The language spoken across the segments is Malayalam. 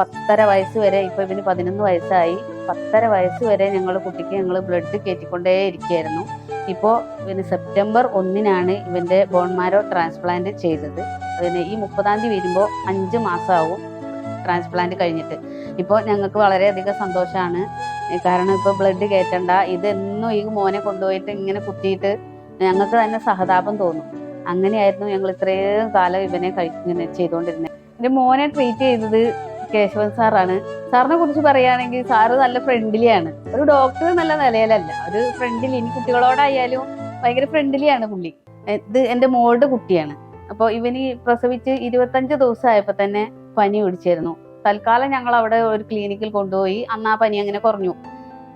പത്തര വയസ്സ് വരെ ഇപ്പൊ ഇവന് പതിനൊന്ന് വയസ്സായി. പത്തര വയസ്സ് വരെ ഞങ്ങൾ കുട്ടിക്ക് ഞങ്ങൾ ബ്ലഡ് കയറ്റിക്കൊണ്ടേ ഇരിക്കുകയായിരുന്നു ഇപ്പോൾ ഇവന് സെപ്റ്റംബർ ഒന്നിനാണ് ഇവന്റെ ബോൺമാരോ ട്രാൻസ്പ്ലാന്റ് ചെയ്തത്. അതിന് ഈ മുപ്പതാം തീയതി വരുമ്പോൾ അഞ്ച് മാസമാവും ട്രാൻസ്പ്ലാന്റ് കഴിഞ്ഞിട്ട്. ഇപ്പോൾ ഞങ്ങൾക്ക് വളരെയധികം സന്തോഷമാണ് കാരണം ഇപ്പോൾ ബ്ലഡ് കയറ്റണ്ട ഇതെന്നും ഈ മോനെ കൊണ്ടുപോയിട്ട് ഇങ്ങനെ കുത്തിയിട്ട് ഞങ്ങൾക്ക് തന്നെ സഹതാപം തോന്നും. അങ്ങനെയായിരുന്നു ഞങ്ങൾ ഇത്രയും കാലം ഇവനെ കഴി ഇങ്ങനെ ചെയ്തുകൊണ്ടിരുന്നത് എന്റെ മോനെ ട്രീറ്റ് ചെയ്തത് കേശവൻ സാറാണ്. സാറിനെ കുറിച്ച് പറയുകയാണെങ്കിൽ സാറ് നല്ല ഫ്രണ്ട്ലിയാണ് ഒരു ഡോക്ടർ നല്ല നിലയിലല്ല. ഒരു ഫ്രണ്ട്ലി ഇനി കുട്ടികളോടായാലും ഭയങ്കര ഫ്രണ്ട്ലിയാണ് പുള്ളി. ഇത് എന്റെ മോളുടെ കുട്ടിയാണ്. അപ്പോൾ ഇവന് പ്രസവിച്ച് ഇരുപത്തഞ്ച് ദിവസമായപ്പോൾ തന്നെ പനി പിടിച്ചിരുന്നു. തൽക്കാലം ഞങ്ങൾ അവിടെ ഒരു ക്ലിനിക്കിൽ കൊണ്ടുപോയി. അന്ന് ആ പനി അങ്ങനെ കുറഞ്ഞു.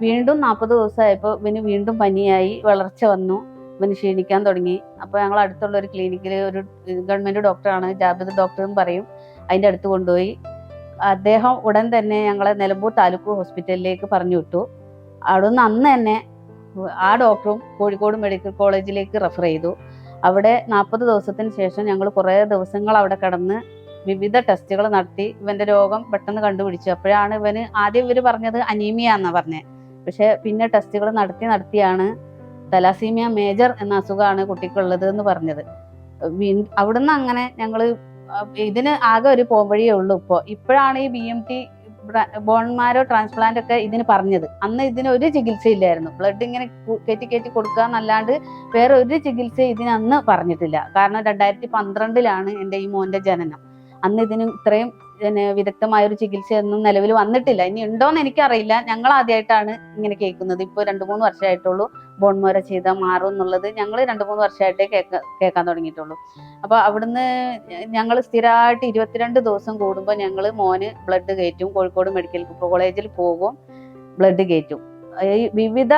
വീണ്ടും നാൽപ്പത് ദിവസമായപ്പോൾ ഇവന് വീണ്ടും പനിയായി വളർച്ച വന്നു. ഇവന് ക്ഷീണിക്കാൻ തുടങ്ങി. അപ്പോൾ ഞങ്ങൾ അടുത്തുള്ള ഒരു ക്ലിനിക്കിൽ ഒരു ഗവൺമെന്റ് ഡോക്ടറാണ് ജാബിദ് ഡോക്ടർ എന്ന് പറയും. അതിന്റെ അടുത്ത് കൊണ്ടുപോയി. അദ്ദേഹം ഉടൻ തന്നെ ഞങ്ങളെ നിലമ്പൂർ താലൂക്ക് ഹോസ്പിറ്റലിലേക്ക് പറഞ്ഞു വിട്ടു. അവിടുന്ന് അന്ന് തന്നെ ആ ഡോക്ടറും കോഴിക്കോട് മെഡിക്കൽ കോളേജിലേക്ക് റെഫർ ചെയ്തു. അവിടെ നാൽപ്പത് ദിവസത്തിന് ശേഷം ഞങ്ങൾ കുറേ ദിവസങ്ങൾ അവിടെ കിടന്ന് വിവിധ ടെസ്റ്റുകൾ നടത്തി. ഇവന്റെ രോഗം പെട്ടെന്ന് കണ്ടുപിടിച്ചു. അപ്പോഴാണ് ഇവന് ആദ്യം ഇവർ പറഞ്ഞത് അനീമിയ എന്നാണ് പറഞ്ഞത് പക്ഷെ പിന്നെ ടെസ്റ്റുകൾ നടത്തി നടത്തിയാണ് തലാസീമിയ മേജർ എന്ന അസുഖമാണ് കുട്ടിക്കുള്ളത് എന്ന് പറഞ്ഞത്. അവിടുന്ന് അങ്ങനെ ഞങ്ങൾ ഇതിന് ആകെ ഒരു പോവഴിയേ ഉള്ളൂ ഇപ്പോ. ഇപ്പോഴാണ് ഈ B M T bone marrow transplant ഒക്കെ ഇതിന് പറഞ്ഞത്. അന്ന് ഇതിന് ഒരു ചികിത്സ ഇല്ലായിരുന്നു ബ്ലഡ് ഇങ്ങനെ കയറ്റി കയറ്റി കൊടുക്കുക എന്നല്ലാണ്ട് വേറെ ഒരു ചികിത്സ ഇതിന് അന്ന് പറഞ്ഞിട്ടില്ല. കാരണം രണ്ടായിരത്തി പന്ത്രണ്ടിലാണ് എന്റെ ഈ മോന്റെ ജനനം. അന്ന് ഇതിന് ഇത്രയും വിദഗ്ധമായ ഒരു ചികിത്സയൊന്നും നിലവിൽ വന്നിട്ടില്ല. ഇനി ഉണ്ടോന്ന് എനിക്കറിയില്ല. ഞങ്ങൾ ആദ്യമായിട്ടാണ് ഇങ്ങനെ കേൾക്കുന്നത്. ഇപ്പോൾ രണ്ട് മൂന്ന് വർഷമായിട്ടുള്ളൂ. ബോൺമോര ചെയ്താൽ മാറും എന്നുള്ളത് ഞങ്ങൾ രണ്ട് മൂന്ന് വർഷമായിട്ടേ കേൾക്ക കേൾക്കാൻ തുടങ്ങിയിട്ടുള്ളൂ. അപ്പോൾ അവിടുന്ന് ഞങ്ങൾ സ്ഥിരമായിട്ട് ഇരുപത്തിരണ്ട് ദിവസം കൂടുമ്പോൾ ഞങ്ങൾ മോന് ബ്ലഡ് കയറ്റും കോഴിക്കോട് മെഡിക്കൽ കോളേജിൽ പോകും ബ്ലഡ് കയറ്റും. വിവിധ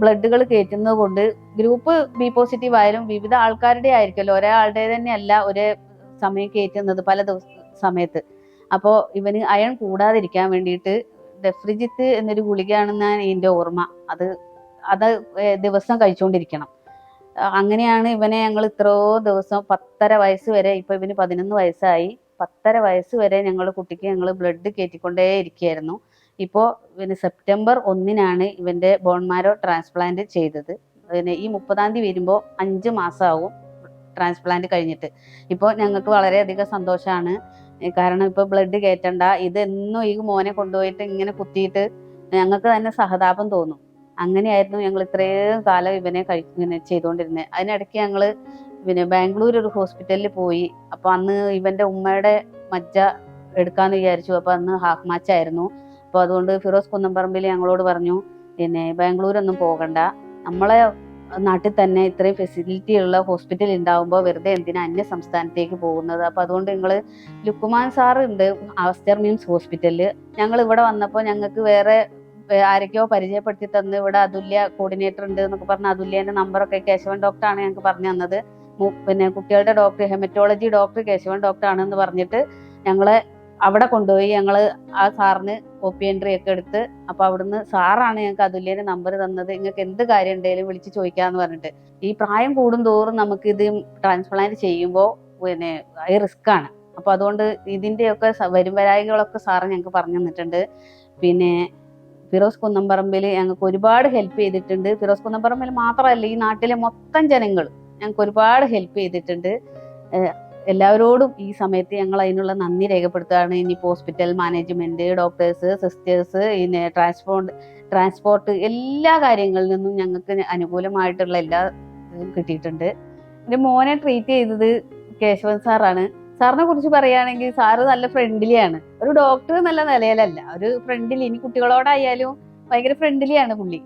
ബ്ലഡുകൾ കയറ്റുന്നത് കൊണ്ട് ഗ്രൂപ്പ് ബി പോസിറ്റീവ് ആയാലും വിവിധ ആൾക്കാരുടെ ആയിരിക്കുമല്ലോ. ഒരേ ആളുടെ തന്നെയല്ല ഒരേ സമയം കയറ്റുന്നത് പല ദിവസ സമയത്ത്. അപ്പോൾ ഇവന് അയൺ കൂടാതിരിക്കാൻ വേണ്ടിയിട്ട് ഡെഫ്രിജിത്ത് എന്നൊരു ഗുളികയാണെന്നാണ് എന്റെ ഓർമ്മ. അത് അത് ദിവസം കഴിച്ചുകൊണ്ടിരിക്കണം അങ്ങനെയാണ് ഇവനെ ഞങ്ങൾ ഇത്രയോ ദിവസം പത്തര വയസ്സ് വരെ ഇപ്പൊ ഇവന് പതിനൊന്ന് വയസ്സായി. പത്തര വയസ്സ് വരെ ഞങ്ങൾ കുട്ടിക്ക് ഞങ്ങൾ ബ്ലഡ് കയറ്റിക്കൊണ്ടേ ഇരിക്കുകയായിരുന്നു ഇപ്പോൾ ഇവന് സെപ്റ്റംബർ ഒന്നിനാണ് ഇവന്റെ ബോൺമാരോ ട്രാൻസ്പ്ലാന്റ് ചെയ്തത്. പിന്നെ ഈ മുപ്പതാം തീയതി വരുമ്പോൾ അഞ്ച് മാസമാവും ട്രാൻസ്പ്ലാന്റ് കഴിഞ്ഞിട്ട്. ഇപ്പോൾ ഞങ്ങൾക്ക് വളരെയധികം സന്തോഷമാണ് കാരണം ഇപ്പോൾ ബ്ലഡ് കയറ്റണ്ട ഇതെന്നും ഈ മോനെ കൊണ്ടുപോയിട്ട് ഇങ്ങനെ കുത്തിയിട്ട് ഞങ്ങൾക്ക് തന്നെ സഹതാപം തോന്നും. അങ്ങനെയായിരുന്നു ഞങ്ങൾ ഇത്രയും കാലം ഇവനെ കഴി ഇങ്ങനെ ചെയ്തുകൊണ്ടിരുന്നത് അതിനിടയ്ക്ക് ഞങ്ങൾ പിന്നെ ബാംഗ്ലൂർ ഒരു ഹോസ്പിറ്റലിൽ പോയി. അപ്പൊ അന്ന് ഇവന്റെ ഉമ്മയുടെ മജ്ജ എടുക്കാന്ന് വിചാരിച്ചു. അപ്പൊ അന്ന് ഹാഫ് മാച്ച് ആയിരുന്നു. അപ്പൊ അതുകൊണ്ട് ഫിറോസ് കുന്നംപറമ്പിൽ ഞങ്ങളോട് പറഞ്ഞു പിന്നെ ബാംഗ്ലൂരൊന്നും പോകണ്ട. നമ്മളെ നാട്ടിൽ തന്നെ ഇത്രയും ഫെസിലിറ്റി ഉള്ള ഹോസ്പിറ്റൽ ഉണ്ടാവുമ്പോൾ വെറുതെ എന്തിനാ അന്യ സംസ്ഥാനത്തേക്ക് പോകുന്നത്? അപ്പൊ അതുകൊണ്ട് നിങ്ങൾ ലുക്കുമാൻ സാർ ഉണ്ട് ആസ്റ്റർ മീൻസ് ഹോസ്പിറ്റലിൽ ഞങ്ങൾ ഇവിടെ വന്നപ്പോൾ ഞങ്ങൾക്ക് വേറെ ആരൊക്കെയോ പരിചയപ്പെടുത്തി തന്ന്. ഇവിടെ അതുല്യ കോർഡിനേറ്റർ ഉണ്ട് എന്നൊക്കെ പറഞ്ഞ അതുല്യന്റെ നമ്പറൊക്കെ കേശവൻ ഡോക്ടർ ആണ് ഞങ്ങൾക്ക് പറഞ്ഞു തന്നത്. പിന്നെ കുട്ടികളുടെ doctor haematology doctor Keshavan doctor ഡോക്ടറാണെന്ന് പറഞ്ഞിട്ട് ഞങ്ങളെ അവിടെ കൊണ്ടുപോയി ഞങ്ങൾ ആ സാറിന് കോപ്പി എൻട്രി ഒക്കെ എടുത്ത് അപ്പൊ അവിടുന്ന് സാറാണ് ഞങ്ങൾക്ക് അതുല്യന്റെ നമ്പർ തന്നത്. നിങ്ങൾക്ക് എന്ത് കാര്യം ഉണ്ടെങ്കിലും വിളിച്ച് ചോദിക്കാന്ന് പറഞ്ഞിട്ട്. ഈ പ്രായം കൂടും തോറും നമുക്ക് ഇത് ട്രാൻസ്പ്ലാന്റ് ചെയ്യുമ്പോൾ പിന്നെ ഹൈ റിസ്ക് ആണ്. അപ്പൊ അതുകൊണ്ട് ഇതിന്റെയൊക്കെ വരും വരായികളൊക്കെ സാറ് ഞങ്ങൾക്ക് പറഞ്ഞു തന്നിട്ടുണ്ട്. പിന്നെ ഫിറോസ് കുന്നംപറമ്പിൽ ഞങ്ങൾക്ക് ഒരുപാട് ഹെൽപ്പ് ചെയ്തിട്ടുണ്ട്. ഫിറോസ് കുന്നംപറമ്പിൽ മാത്രമല്ല ഈ നാട്ടിലെ മൊത്തം ജനങ്ങൾ ഞങ്ങൾക്ക് ഒരുപാട് ഹെൽപ്പ് ചെയ്തിട്ടുണ്ട്. എല്ലാവരോടും ഈ സമയത്ത് ഞങ്ങൾ അതിനുള്ള നന്ദി രേഖപ്പെടുത്തുകയാണ്. ഇനിയിപ്പോൾ ഹോസ്പിറ്റൽ മാനേജ്മെന്റ് ഡോക്ടേഴ്സ് സിസ്റ്റേഴ്സ് പിന്നെ ട്രാൻസ്പോർട്ട് ട്രാൻസ്പോർട്ട് എല്ലാ കാര്യങ്ങളിൽ നിന്നും ഞങ്ങൾക്ക് അനുകൂലമായിട്ടുള്ള എല്ലാ കിട്ടിയിട്ടുണ്ട്. എന്റെ മോനെ ട്രീറ്റ് ചെയ്തത് കേശവൻ സാറാണ് സാറിനെ കുറിച്ച് പറയുകയാണെങ്കിൽ സാറ് നല്ല ഫ്രണ്ട്ലിയാണ് ഒരു ഡോക്ടർ നല്ല നിലയിലല്ല. ഒരു ഫ്രണ്ട്ലി ഇനി കുട്ടികളോടായാലും ഭയങ്കര ഫ്രണ്ട്ലിയാണ് പുള്ളി.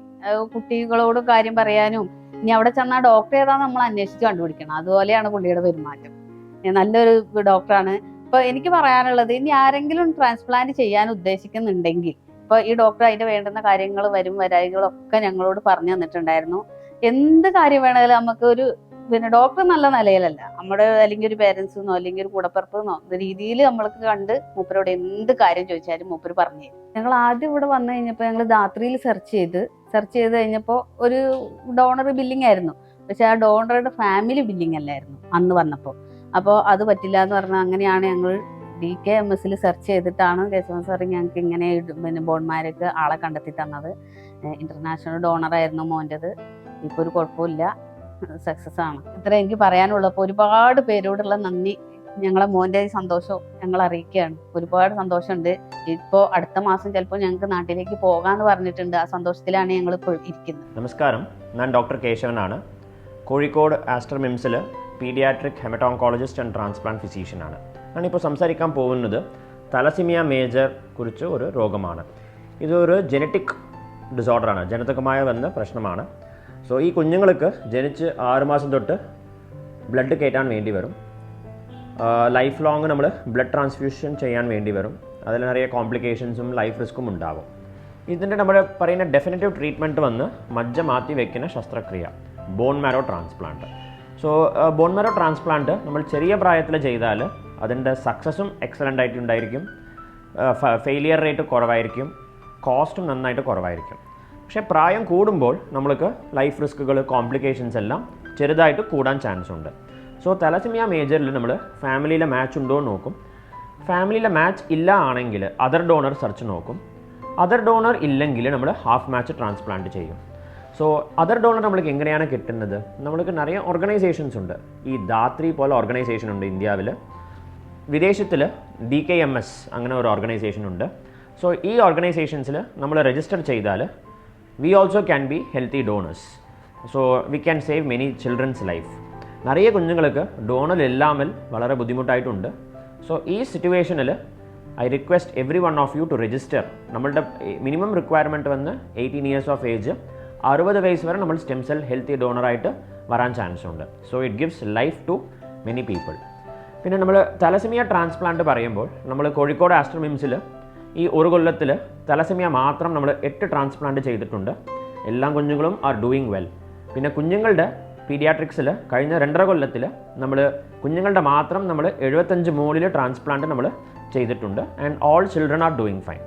കുട്ടികളോട് കാര്യം പറയാനും ഇനി അവിടെ ചെന്നാൽ ഡോക്ടർ ഏതാന്ന് നമ്മൾ അന്വേഷിച്ച് കണ്ടുപിടിക്കണം. അതുപോലെയാണ് പുള്ളിയുടെ പെരുമാറ്റം. നല്ലൊരു ഡോക്ടറാണ് ഇപ്പൊ എനിക്ക് പറയാനുള്ളത് ഇനി ആരെങ്കിലും ട്രാൻസ്പ്ലാന്റ് ചെയ്യാൻ ഉദ്ദേശിക്കുന്നുണ്ടെങ്കിൽ ഇപ്പൊ ഈ ഡോക്ടർ അതിന്റെ വേണ്ടുന്ന കാര്യങ്ങൾ വരും വരായികളൊക്കെ ഞങ്ങളോട് പറഞ്ഞു തന്നിട്ടുണ്ടായിരുന്നു. എന്ത് കാര്യം വേണമെങ്കിലും നമുക്ക് ഒരു പിന്നെ ഡോക്ടർ നല്ല നിലയിലല്ല. നമ്മുടെ അല്ലെങ്കിൽ ഒരു പേരൻസ് എന്നോ അല്ലെങ്കിൽ ഒരു കൂടപ്പിറപ്പെന്നോ രീതിയിൽ നമ്മൾക്ക് കണ്ട് മൂപ്പരോട് എന്ത് കാര്യം ചോദിച്ചാലും മൂപ്പര് പറഞ്ഞു തരും. ഞങ്ങൾ ആദ്യം ഇവിടെ വന്നു കഴിഞ്ഞപ്പോൾ ഞങ്ങൾ ധാത്രിയിൽ സെർച്ച് ചെയ്ത് സെർച്ച് ചെയ്ത് കഴിഞ്ഞപ്പോൾ ഒരു ഡോണർ ബില്ലിംഗ് ആയിരുന്നു. പക്ഷെ ആ ഡോണറുടെ ഫാമിലി ബില്ലിംഗ് അല്ലായിരുന്നു അന്ന് വന്നപ്പോൾ അപ്പോൾ അത് പറ്റില്ല എന്ന് പറഞ്ഞാൽ അങ്ങനെയാണ് ഞങ്ങൾ ഡി കെ എം എസിൽ സെർച്ച് ചെയ്തിട്ടാണ് കേശവൻ സാർ ഞങ്ങൾക്ക് ഇങ്ങനെ പിന്നെ ബോൺമാരൊക്കെ ആളെ കണ്ടെത്തി തന്നത്. ഇന്റർനാഷണൽ ഡോണറായിരുന്നു മോന്റെത്. ഇപ്പോൾ ഒരു കുഴപ്പമില്ല. സക്സസ് ആണ്. ഇത്ര എനിക്ക് പറയാനുള്ളപ്പോൾ ഒരുപാട് പേരോടുള്ള നന്ദി. ഞങ്ങളെ മോന്റെ സന്തോഷവും സന്തോഷം ഞങ്ങൾ അറിയിക്കുകയാണ്. ഒരുപാട് സന്തോഷമുണ്ട്. ഇപ്പോൾ അടുത്ത മാസം ചിലപ്പോൾ ഞങ്ങൾക്ക് നാട്ടിലേക്ക് പോകാമെന്ന് പറഞ്ഞിട്ടുണ്ട്. ആ സന്തോഷത്തിലാണ് ഞങ്ങൾ ഇപ്പോൾ ഇരിക്കുന്നത്. നമസ്കാരം. ഞാൻ ഡോക്ടർ കേശവനാണ്. കോഴിക്കോട് ആസ്റ്റർ മിംസിൽ പീഡിയാട്രിക് ഹെമറ്റോങ്കോളജിസ്റ്റ് ആൻഡ് ട്രാൻസ്പ്ലാന്റ് ഫിസീഷ്യനാണ് ഞാനിപ്പോൾ സംസാരിക്കാൻ പോകുന്നത് തലസിമിയ മേജർ കുറിച്ച് ഒരു രോഗമാണ്. ഇതൊരു ജനറ്റിക് ഡിസോർഡറാണ്. ജനിതകമായ വന്ന പ്രശ്നമാണ്. സോ ഈ കുഞ്ഞുങ്ങൾക്ക് ജനിച്ച് ആറുമാസം തൊട്ട് ബ്ലഡ് കയറ്റാൻ വേണ്ടി വരും. ലൈഫ് ലോങ് നമ്മൾ ബ്ലഡ് ട്രാൻസ്ഫ്യൂഷൻ ചെയ്യാൻ വേണ്ടി വരും. അതിൽ നിറയെ കോംപ്ലിക്കേഷൻസും ലൈഫ് റിസ്ക്കും ഉണ്ടാകും ഇതിന്റെ നമ്മൾ പറയുന്ന ഡെഫിനറ്റീവ് ട്രീറ്റ്മെന്റ് വന്ന് മജ്ജ മാറ്റി വയ്ക്കുന്ന ശസ്ത്രക്രിയ bone marrow transplant so bone marrow transplant നമ്മൾ ചെറിയ പ്രായത്തിൽ ചെയ്താൽ അതിന്റെ സക്സസും എക്സലന്റ് ആയിട്ടുണ്ടായിരിക്കും ഫെയിലിയർ റേറ്റ് കുറവായിരിക്കും. കോസ്റ്റും നന്നായിട്ട് കുറവായിരിക്കും. പക്ഷേ പ്രായം കൂടുമ്പോൾ നമ്മൾക്ക് ലൈഫ് റിസ്കുകൾ കോംപ്ലിക്കേഷൻസ് എല്ലാം ചെറുതായിട്ട് കൂടാൻ ചാൻസ് ഉണ്ട്. സോ തലസിമിയ മേജറിൽ നമ്മൾ ഫാമിലിയിലെ മാച്ച് ഉണ്ടോ എന്ന് നോക്കും. ഫാമിലിയിലെ മാച്ച് ഇല്ല ആണെങ്കിൽ അതർ ഡോണർ സെർച്ച് നോക്കും. അതർ ഡോണർ ഇല്ലെങ്കിൽ നമ്മൾ ഹാഫ് മാച്ച് ട്രാൻസ്പ്ലാന്റ് ചെയ്യും. സോ അതർ ഡോണർ നമ്മൾക്ക് എങ്ങനെയാണ് കിട്ടുന്നത്? നമ്മൾക്ക് നിറയെ ഓർഗനൈസേഷൻസ് ഉണ്ട്. ഈ ദാത്രി പോലെ ഓർഗനൈസേഷൻ ഉണ്ട് ഇന്ത്യയിൽ വിദേശത്തിൽ ഡി കെ എം എസ് അങ്ങനെ ഒരു ഓർഗനൈസേഷൻ ഉണ്ട്. സോ ഈ ഓർഗനൈസേഷൻസിൽ നമ്മൾ രജിസ്റ്റർ ചെയ്താൽ we also can be healthy donors so we can save many childrens life നിറയെ കുഞ്ഞുങ്ങൾക്ക് ഡോണൽ ഇല്ലാമൽ വളരെ ബുദ്ധിമുട്ടായിട്ടുണ്ട്. സോ ഈ സിറ്റുവേഷനിൽ I request every one of you to register നമ്മളുടെ മിനിമം റിക്വയർമെന്റ് വന്ന് എയ്റ്റീൻ ഇയേഴ്സ് ഓഫ് ഏജ് അറുപത് വയസ്സ് വരെ നമ്മൾ സ്റ്റെം സെൽ ഹെൽത്തി ഡോണറായിട്ട് വരാൻ ചാൻസ് ഉണ്ട്. So it gives life to many people പിന്നെ നമ്മൾ തലസമിയ ട്രാൻസ്പ്ലാന്റ് പറയുമ്പോൾ നമ്മൾ കോഴിക്കോട് ആസ്റ്റർ മിംസിൽ ഈ ഒരു കൊല്ലത്തിൽ തലസമിയ മാത്രം നമ്മൾ എട്ട് ട്രാൻസ്പ്ലാന്റ് ചെയ്തിട്ടുണ്ട്. എല്ലാ കുഞ്ഞുങ്ങളും ആർ ഡൂയിങ് വെൽ പിന്നെ കുഞ്ഞുങ്ങളുടെ പീഡിയാട്രിക്സിൽ കഴിഞ്ഞ രണ്ടര കൊല്ലത്തിൽ നമ്മൾ കുഞ്ഞുങ്ങളുടെ മാത്രം നമ്മൾ എഴുപത്തഞ്ച് മോളിൽ ട്രാൻസ്പ്ലാന്റ് നമ്മൾ ചെയ്തിട്ടുണ്ട്. And all children are doing fine